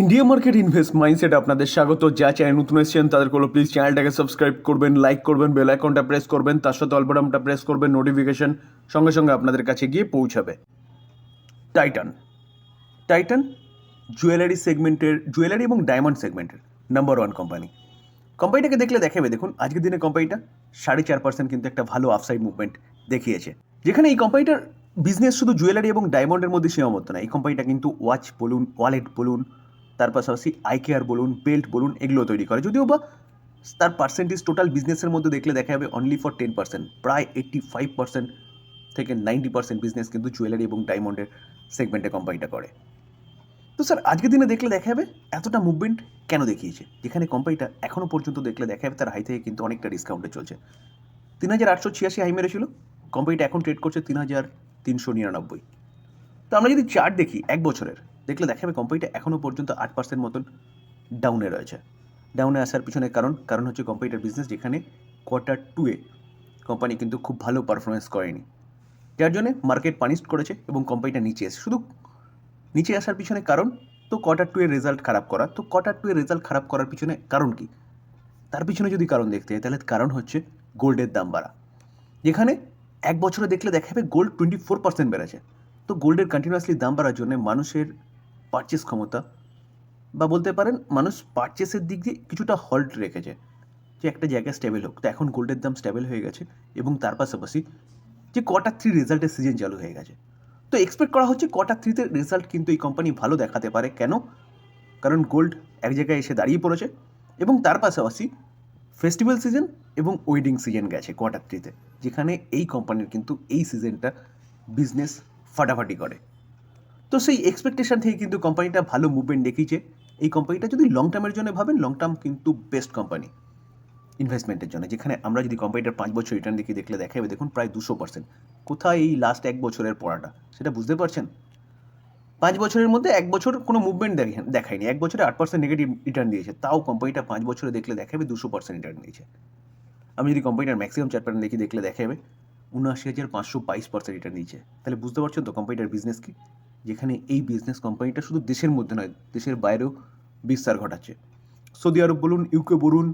India market invest mindset আপনাদের স্বাগত। যা চ্যানেল নতুন এসেছেন তাদের কোনো প্লিজ চ্যানেলটাকে সাবস্ক্রাইব করবেন লাইক করবেন বেল আইকনটা প্রেস করবেন, তার সাথে অল্পটামটা প্রেস করবেন নোটিফিকেশন সঙ্গে সঙ্গে আপনাদের কাছে গিয়ে পৌঁছাবে। টাইটান টাইটান জুয়েলারি সেগমেন্টের জুয়েলারি এবং ডায়মন্ড সেগমেন্টের নাম্বার ওয়ান কোম্পানি কোম্পানিটাকে দেখলে দেখাবে, দেখুন, আজকের দিনে কোম্পানিটা সাড়ে চার পার্সেন্ট কিন্তু একটা ভালো আফসাইড মুভমেন্ট দেখিয়েছে। যেখানে এই কোম্পানিটার বিজনেস শুধু জুয়েলারি এবং ডায়মন্ডের মধ্যে সীমাবদ্ধ না, এই কোম্পানিটা কিন্তু ওয়াচ বলুন ওয়ালেট বলুন তার পাশাপাশি আই কেয়ার বলুন বেল্ট বলুন এগুলো তৈরি করে। যদিও বা তার পার্সেন্টেজ টোটাল বিজনেসের মধ্যে দেখলে দেখা যাবে অনলি ফর টেন পার্সেন্ট প্রায় এইট্টি ফাইভ পার্সেন্ট থেকে নাইনটি পার্সেন্ট বিজনেস কিন্তু জুয়েলারি এবং ডায়মন্ডের সেগমেন্টে কোম্পানিটা করে। তো স্যার আজকের দিনে দেখলে দেখা যাবে এতটা মুভমেন্ট কেন দেখিয়েছে? যেখানে কোম্পানিটা এখনও পর্যন্ত দেখলে দেখা যাবে তার হাই থেকে কিন্তু অনেকটা ডিসকাউন্টে চলছে। তিন হাজার আটশো ছিয়াশি হাই মেরেছিল কোম্পানিটা এখন ট্রেড করছে তিন হাজার তিনশো নিরানব্বই। তো আমরা যদি চার্ট দেখি, এক বছরের দেখলে দেখা যাবে কোম্পানিটা এখনও পর্যন্ত আট পার্সেন্ট মতন ডাউনে রয়েছে। ডাউনে আসার পিছনে কারণ কারণ হচ্ছে কোম্পানিটার বিজনেস যেখানে কোয়ার্টার টুয়ে কোম্পানি কিন্তু খুব ভালো পারফরমেন্স করেনি। যার জন্যে মার্কেট পানিশ করেছে এবং কোম্পানিটা নিচে এসে শুধু নিচে আসার পিছনে কারণ, তো কোয়ার্টার টু এর রেজাল্ট খারাপ করা। তো কোয়ার্টার টু এর রেজাল্ট খারাপ করার পিছনে কারণ কি? তার পিছনে যদি কারণ দেখতে হয় তাহলে কারণ হচ্ছে গোল্ডের দাম বাড়া। যেখানে এক বছরে দেখলে দেখা যাবে গোল্ড টোয়েন্টি ফোর পার্সেন্ট বেড়েছে। তো গোল্ডের কন্টিনিউয়াসলি দাম বাড়ার জন্য মানুষের পারচেস ক্ষমতা বা বলতে পারেন মানুষ পারচেসের দিক দিয়ে কিছুটা হল্ট রেখেছে। যে একটা জায়গায় স্টেবল হোক। তো এখন গোল্ডের দাম স্টেবল হয়ে গেছে এবং তার পাশাপাশি যে কোয়ার্টার থ্রি রেজাল্টের সিজন চালু হয়ে গেছে। তো এক্সপেক্ট করা হচ্ছে কোয়ার্টার থ্রিতে রেজাল্ট কিন্তু এই কোম্পানি ভালো দেখাতে পারে। কেন? কারণ গোল্ড এক জায়গায় এসে দাঁড়িয়ে পড়েছে এবং তার পাশাপাশি ফেস্টিভ্যাল সিজন এবং ওয়েডিং সিজন গেছে কোয়ার্টার থ্রিতে যেখানে এই কোম্পানির কিন্তু এই সিজনটা বিজনেস ফাটাফাটি করে। তো সেই এক্সপেকটেশন থেকে কিন্তু কোম্পানিটা ভালো মুভমেন্ট দেখিয়েছে। এই কোম্পানিটা যদি লং টার্মের জন্য ভাবেন লং টার্ম কিন্তু বেস্ট কোম্পানি ইনভেস্টমেন্টের জন্য। যেখানে আমরা যদি কোম্পানিটার পাঁচ বছর রিটার্ন দেখি দেখলে দেখা যাবে দেখুন প্রায় দুশো পার্সেন্ট কোথায় এই লাস্ট এক বছরের পড়াটা? সেটা বুঝতে পারছেন? পাঁচ বছরের মধ্যে এক বছর কোনো মুভমেন্ট দেখায়নি। এক বছরে আট পার্সেন্ট নেগেটিভ রিটার্ন দিয়েছে। তাও কোম্পানিটা পাঁচ বছরে দেখলে দেখাবে দুশো পার্সেন্ট রিটার্ন দিয়েছে। আমি যদি কোম্পানিটার ম্যাক্সিমাম চার প্যাটার্ন দেখি দেখলে দেখাবে, উনআশি হাজার পাঁচশো বাইশ পার্সেন্ট রিটার্ন দিয়েছে। তাহলে বুঝতে পারছেন তো কোম্পানিটার বিজনেস কি? যেখানে এই বিজনেস কোম্পানিটা শুধু দেশের মধ্যে নয়, দেশের বাইরেও বিস্তার ঘটাচ্ছে। সৌদি আরব বলুন ইউকে বলুন,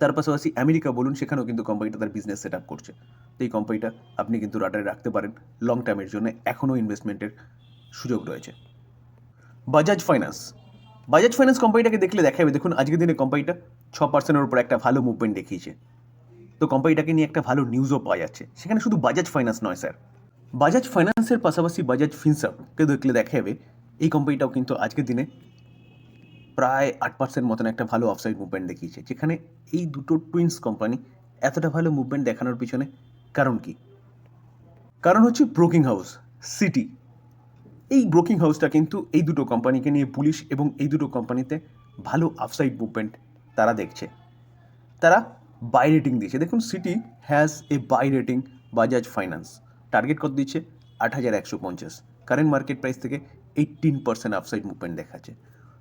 তার পাশাপাশি আমেরিকা বলুন, সেখানেও কিন্তু কোম্পানিটা তার বিজনেস সেট আপ করছে। তো এই কোম্পানিটা আপনি কিন্তু রাডারে রাখতে পারেন লং টার্মের জন্য এখনও ইনভেস্টমেন্টের সুযোগ রয়েছে। বাজাজ ফাইন্যান্স বাজাজ ফাইন্যান্স কোম্পানিটাকে দেখলে দেখা যাবে দেখুন আজকের দিনে কোম্পানিটা ছ পার্সেন্টের উপর একটা ভালো মুভমেন্ট দেখিয়েছে। তো কোম্পানিটাকে নিয়ে একটা ভালো নিউজও পাওয়া যাচ্ছে। সেখানে শুধু বাজাজ ফাইন্যান্স নয় স্যার বাজাজ ফাইন্যান্সের পাশাপাশি বাজাজ ফিনসাপকে দেখলে দেখা যাবে এই কোম্পানিটাও কিন্তু আজকের দিনে প্রায় আট পার্সেন্ট মতন একটা ভালো অফসাইড মুভমেন্ট দেখিয়েছে, যেখানে এই দুটো টুইন্স কোম্পানি এতটা ভালো মুভমেন্ট দেখানোর পিছনে কারণ কি? কারণ হচ্ছে ব্রোকিং হাউস সিটি এই ব্রোকিং হাউসটা কিন্তু এই দুটো কোম্পানিকে নিয়ে পুলিশ এবং এই দুটো কোম্পানিতে ভালো আফসাইড মুভমেন্ট তারা দেখছে। তারা বাই রেটিং দিয়েছে। দেখুন Citi has a buy rating Bajaj finance. Target কত দিচ্ছে? আট হাজার একশো পঞ্চাশ। কারেন্ট মার্কেট প্রাইস থেকে এইটিন পার্সেন্ট আফসাইড মুভমেন্ট দেখাচ্ছে।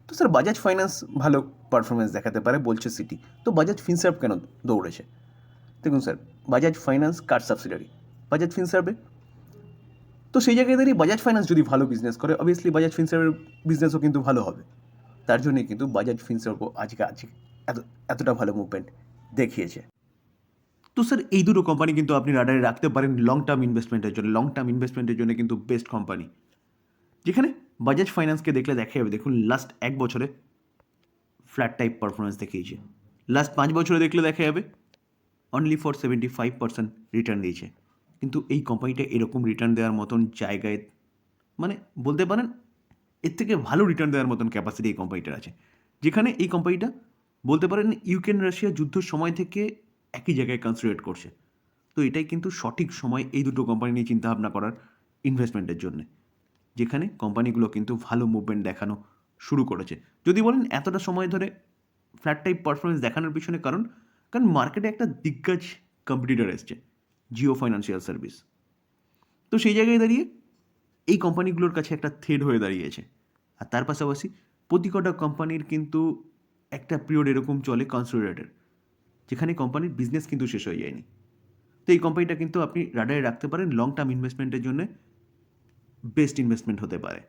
তো স্যার বাজাজ ফাইন্যান্স ভালো পারফরমেন্স দেখাতে পারে, বলছে সিটি তো বাজাজ ফিনসার্ভ কেন দৌড়েছে? দেখুন স্যার বাজাজ ফাইন্যান্স কার সাবসিডারি বাজাজ ফিনসার্ভে তো সেই জায়গায় দাঁড়িয়ে বাজাজ ফাইন্যান্স যদি ভালো বিজনেস করে অবভিয়াসলি বাজাজ ফিনসার্ভের বিজনেসও কিন্তু ভালো হবে। তার জন্যই কিন্তু বাজাজ ফিনসার্ভও আজকে আজকে এত, এতটা ভালো মুভমেন্ট দেখিয়েছে। তো স্যার এই দুটো কোম্পানি কিন্তু আপনি রাডারে রাখতে পারেন লং টার্ম ইনভেস্টমেন্টের জন্য লং টার্ম ইনভেস্টমেন্টের জন্য কিন্তু বেস্ট কোম্পানি যেখানে বাজাজ ফাইন্যান্সকে দেখলে দেখা যাবে দেখুন লাস্ট এক বছরে ফ্ল্যাট টাইপ পারফরমেন্স দেখিয়েছে। লাস্ট পাঁচ বছরে দেখলে দেখা যাবে only for seventy five percent return দিয়েছে। কিন্তু এই কোম্পানিটা এরকম রিটার্ন দেওয়ার মতন জায়গায় মানে বলতে পারেন, এর থেকে ভালো রিটার্ন দেওয়ার মতন ক্যাপাসিটি এই কোম্পানিটার আছে। যেখানে এই কোম্পানিটা বলতে পারেন ইউক্রেন রাশিয়া যুদ্ধের সময় থেকে একই জায়গায় কনসিডারেট করছে। তো এটাই কিন্তু সঠিক সময় এই দুটো কোম্পানি নিয়ে চিন্তাভাবনা করার ইনভেস্টমেন্টের জন্য। যেখানে কোম্পানিগুলো কিন্তু ভালো মুভমেন্ট দেখানো শুরু করেছে। যদি বলেন এতটা সময় ধরে ফ্ল্যাট টাইপ পারফরমেন্স দেখানোর পিছনে কারণ কারণ মার্কেটে একটা দিগ্গজ কম্পিটিটর এসছে জিও ফাইন্যান্সিয়াল সার্ভিস তো সেই জায়গায় দাঁড়িয়ে এই কোম্পানিগুলোর কাছে একটা থ্রেড হয়ে দাঁড়িয়েছে। আর তার পাশাপাশি প্রতি কটা কোম্পানির কিন্তু একটা পিরিয়ড এরকম চলে কনসোলিডেটের যেখানে কোম্পানির বিজনেস কিন্তু শেষ হয়ে যায়নি। তো এই কোম্পানিটা কিন্তু আপনি রাডারে রাখতে পারেন লং টার্ম ইনভেস্টমেন্টের জন্য বেস্ট ইনভেস্টমেন্ট হতে পারে।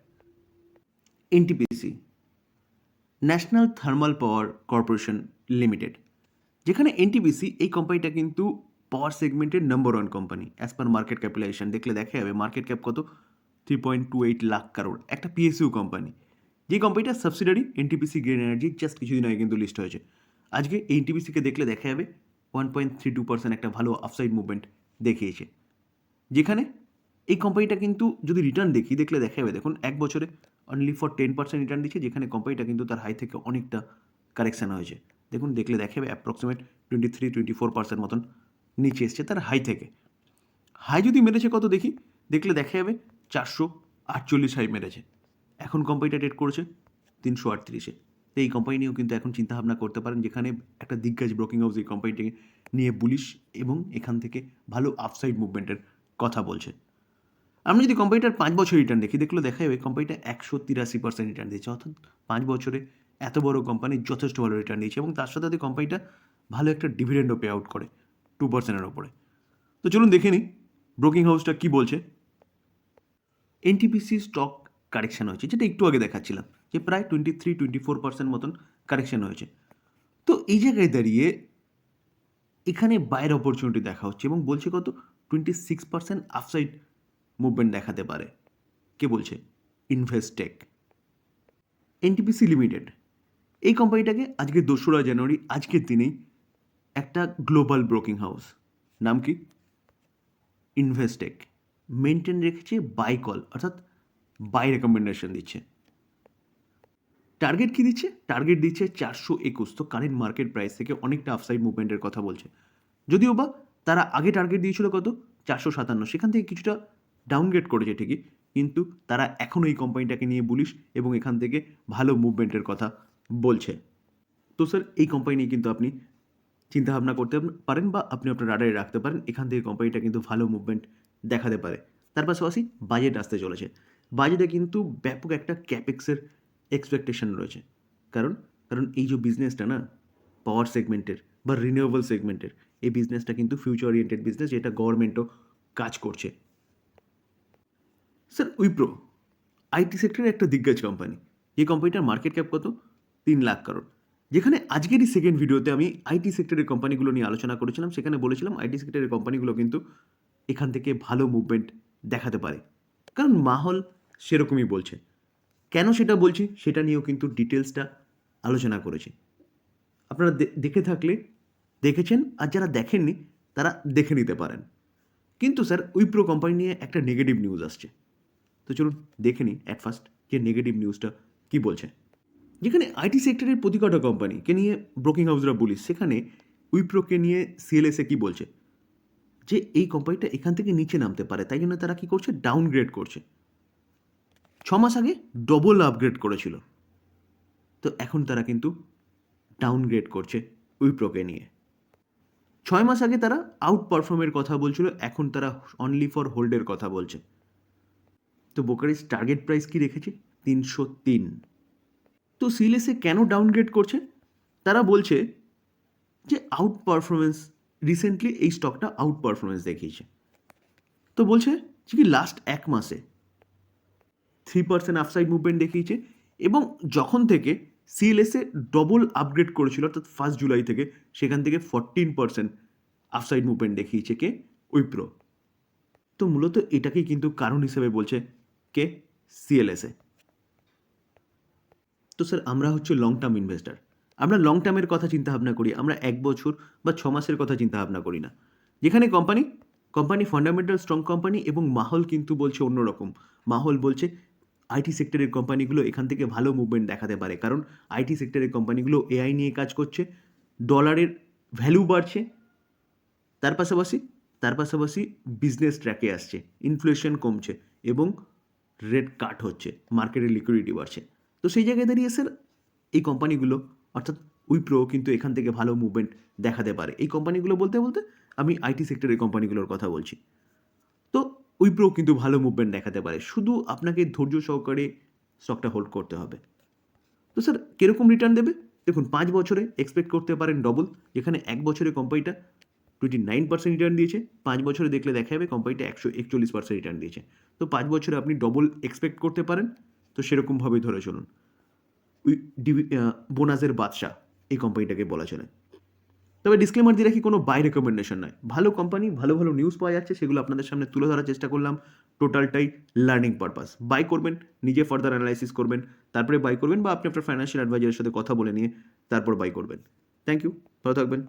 NTPC National Thermal Power Corporation Limited যেখানে এনটিপিসি এই কোম্পানিটা কিন্তু পাওয়ার সেগমেন্টের number one company as per market capitalization দেখলে দেখা যাবে মার্কেট ক্যাপ কত? Three point two eight lakh crore একটা পিএসইউ কোম্পানি যে কোম্পানিটার subsidiary NTPC green energy just কিছুদিন আগে কিন্তু লিস্ট হয়েছে। আজকে এই এনটিপিসিকে দেখলে দেখা যাবে one point three two percent একটা ভালো আফসাইড মুভমেন্ট দেখিয়েছে। যেখানে এই কোম্পানিটা কিন্তু যদি রিটার্ন দেখি, দেখলে দেখা যাবে, দেখুন এক বছরে only for ten percent return দিচ্ছে, যেখানে কোম্পানিটা কিন্তু তার হাই থেকে অনেকটা কারেকশান হয়েছে। দেখুন, দেখলে দেখা যাবে approximate twenty three twenty four percent মতন নিচে এসছে তার হাই থেকে। হাই যদি মেরেছে কত দেখি, দেখলে দেখা যাবে চারশো আটচল্লিশ হাই মেরেছে। এখন কোম্পানিটা ট্রেড করেছে তিনশো আটত্রিশে। তো এই কোম্পানি নিয়েও কিন্তু এখন চিন্তাভাবনা করতে পারেন, যেখানে একটা দিগ্গজ ব্রোকিং হাউস এই কোম্পানিটিকে নিয়ে বুলিশ এবং এখান থেকে ভালো আপসাইড মুভমেন্টের কথা বলছে। আমরা যদি কোম্পানিটার পাঁচ বছর রিটার্ন দেখি, দেখলে দেখা যাবে কোম্পানিটা একশো তিরাশি পার্সেন্ট রিটার্ন দিয়েছে। অর্থাৎ পাঁচ বছরে এত বড় কোম্পানি যথেষ্ট ভালো রিটার্ন দিয়েছে এবং তার সাথে সাথে কোম্পানিটা ভালো একটা ডিভিডেন্ডও পে আউট করে টু পার্সেন্টের ওপরে। তো চলুন দেখে নিই ব্রোকিং হাউসটা কী বলছে। এনটিপিসি স্টক কারেকশান হয়েছে, যেটা একটু আগে দেখাচ্ছিলাম। যে প্রায় twenty three twenty four percent মতন কারেকশন হয়েছে। তো এই জায়গায় দাঁড়িয়ে এখানে বাইরের অপরচুনিটি দেখা হচ্ছে এবং বলছে কত? Twenty six percent upside movement দেখাতে পারে। কে বলছে? ইনভেস্টেক এনটিপিসি লিমিটেড এই কোম্পানিটাকে আজকে দোসরা জানুয়ারি, আজকের দিনেই একটা গ্লোবাল ব্রোকিং হাউস নাম কি? ইনভেস্টেক মেনটেন রেখেছে বাই কল অর্থাৎ বাই রেকমেন্ডেশন দিচ্ছে। টার্গেট কি দিচ্ছে? টার্গেট দিচ্ছে চারশো একুশ। তো কারেন্ট মার্কেট প্রাইস থেকে অনেকটা আফসাইড মুভমেন্টের কথা বলছে। যদিও বা তারা আগে টার্গেট দিয়েছিল কত? চারশো সাতান্ন। সেখান থেকে কিছুটা ডাউনগ্রেড করেছে ঠিকই। কিন্তু তারা এখনও এই কোম্পানিটাকে নিয়ে বলিশ এবং এখান থেকে ভালো মুভমেন্টের কথা বলছে। তো স্যার এই কোম্পানি নিয়ে কিন্তু আপনি চিন্তাভাবনা করতে পারেন বা আপনি আপনার রাডারে রাখতে পারেন। এখান থেকে কোম্পানিটা কিন্তু ভালো মুভমেন্ট দেখাতে পারে। তার পাশাপাশি বাজেট আসতে চলেছে। বাজেটে কিন্তু ব্যাপক একটা ক্যাপেক্সের এক্সপেকটেশন রয়েছে। কারণ কারণ এই যে বিজনেসটা না পাওয়ার সেগমেন্টের বা রিনিউয়েবল সেগমেন্টের এই বিজনেসটা কিন্তু ফিউচার ওরিয়েন্টেড বিজনেস যেটা গভর্নমেন্টও কাজ করছে। স্যার উইপ্রো আইটি সেক্টরের একটা দিগ্গজ কোম্পানি এই কোম্পানিটার মার্কেট ক্যাপ কত? তিন লাখ কারোর যেখানে আজকেরই সেকেন্ড ভিডিওতে আমি আইটি সেক্টরের কোম্পানিগুলো নিয়ে আলোচনা করেছিলাম, সেখানে বলেছিলাম আইটি সেক্টরের কোম্পানিগুলো কিন্তু এখান থেকে ভালো মুভমেন্ট দেখাতে পারে। কারণ মাহল সেরকমই বলছে। কেন সেটা বলছি? সেটা নিয়েও কিন্তু ডিটেলসটা আলোচনা করেছি। আপনারা দেখে থাকলে, দেখেছেন, আর যারা দেখেননি, তারা দেখে নিতে পারেন। কিন্তু স্যার, উইপ্রো কোম্পানি নিয়ে একটা নেগেটিভ নিউজ আসছে। তো চলুন দেখে নিই অ্যাট ফার্স্ট যে নেগেটিভ নিউজটা কী বলছে। যেখানে আইটি সেক্টরের প্রতি কটা কোম্পানিকে নিয়ে ব্রোকিং হাউসরা বলি সেখানে উইপ্রোকে নিয়ে সিএলএসএ কী বলছে? যে এই কোম্পানিটা এখান থেকে নিচে নামতে পারে, তাই জন্য তারা কী করছে? ডাউনগ্রেড করছে। ছ মাস আগে ডবল আপগ্রেড করেছিল। তো এখন তারা কিন্তু ডাউনগ্রেড করছে উইপ্রোকে নিয়ে। ছয় মাস আগে তারা আউট পারফর্মের কথা বলছিল, এখন তারা অনলি ফর হোল্ডের কথা বলছে। তো বোকারিস টার্গেট প্রাইস কি রেখেছে? তিনশো তিন। তো সিলেসে কেন ডাউনগ্রেড করছে? তারা বলছে যে আউট পারফরমেন্স রিসেন্টলি এই স্টকটা আউট পারফরমেন্স দেখিয়েছে। তো বলছে যে কি লাস্ট এক মাসে থ্রি পার্সেন্ট আফসাইড মুভমেন্ট দেখিয়েছে এবং যখন থেকে সিএলএসএ ডবল আপগ্রেড করেছিল, অর্থাৎ ফার্স্ট জুলাই থেকে, সেখান থেকে ফরটিন পার্সেন্ট আপসাইড মুভমেন্ট দেখিয়েছে কে? উইপ্রো তো মূলত এটাকেই কিন্তু কারণ হিসেবে বলছে কে? সিএলএসএ তো স্যার, আমরা হচ্ছে লং টার্ম ইনভেস্টার আমরা লং টার্মের কথা চিন্তা ভাবনা করি, আমরা এক বছর বা ছ মাসের কথা চিন্তা ভাবনা করি না। যেখানে company company fundamental strong company এবং মাহল কিন্তু বলছে অন্যরকম। মাহল বলছে আইটি সেক্টরের কোম্পানিগুলো এখান থেকে ভালো মুভমেন্ট দেখাতে পারে। কারণ আইটি সেক্টরের কোম্পানিগুলো এআই নিয়ে কাজ করছে ডলারের ভ্যালু বাড়ছে, তার পাশাপাশি তার পাশাপাশি বিজনেস ট্র্যাকে আসছে ইনফ্লেশন কমছে এবং রেট কাট হচ্ছে মার্কেটের লিকুইডিটি বাড়ছে। তো সেই জায়গায় দাঁড়িয়ে স্যার এই কোম্পানিগুলো, অর্থাৎ উইপ্রো কিন্তু এখান থেকে ভালো মুভমেন্ট দেখাতে পারে। এই কোম্পানিগুলো বলতে বলতে আমি আইটি সেক্টরের কোম্পানিগুলোর কথা বলছি। উইপ্রো কিন্তু ভালো মুভমেন্ট দেখাতে পারে। শুধু আপনাকে ধৈর্য সহকারে স্টকটা হোল্ড করতে হবে। তো স্যার কীরকম রিটার্ন দেবে? দেখুন, পাঁচ বছরে এক্সপেক্ট করতে পারেন ডবল যেখানে এক বছরে কোম্পানিটা টোয়েন্টি নাইন পার্সেন্ট রিটার্ন দিয়েছে, পাঁচ বছরে দেখলে দেখা যাবে কোম্পানিটা একশো একচল্লিশ পার্সেন্ট রিটার্ন দিয়েছে। তো পাঁচ বছরে আপনি ডবল এক্সপেক্ট করতে পারেন, তো সেরকমভাবেই ধরে চলুন। বোনাসের বাদশা এই কোম্পানিটাকে বলা চলে। তবে ডিসক্লেমার দিয়ে রাখি, কোনো বাই রেকমেন্ডেশন নয়। ভালো কোম্পানি ভালো ভালো নিউজ পাওয়া যাচ্ছে, সেগুলো আপনাদের সামনে তুলে ধরার চেষ্টা করলাম। টোটালটাই লার্নিং পারপাস বাই করবেন, নিজে ফার্দার অ্যানালাইসিস করবেন, তারপরে বাই করবেন বা আপনি আপনার ফাইন্যান্সিয়াল অ্যাডভাইজারের সাথে কথা বলে নিয়ে তারপর বাই করবেন। থ্যাংক ইউ ভালো থাকবেন।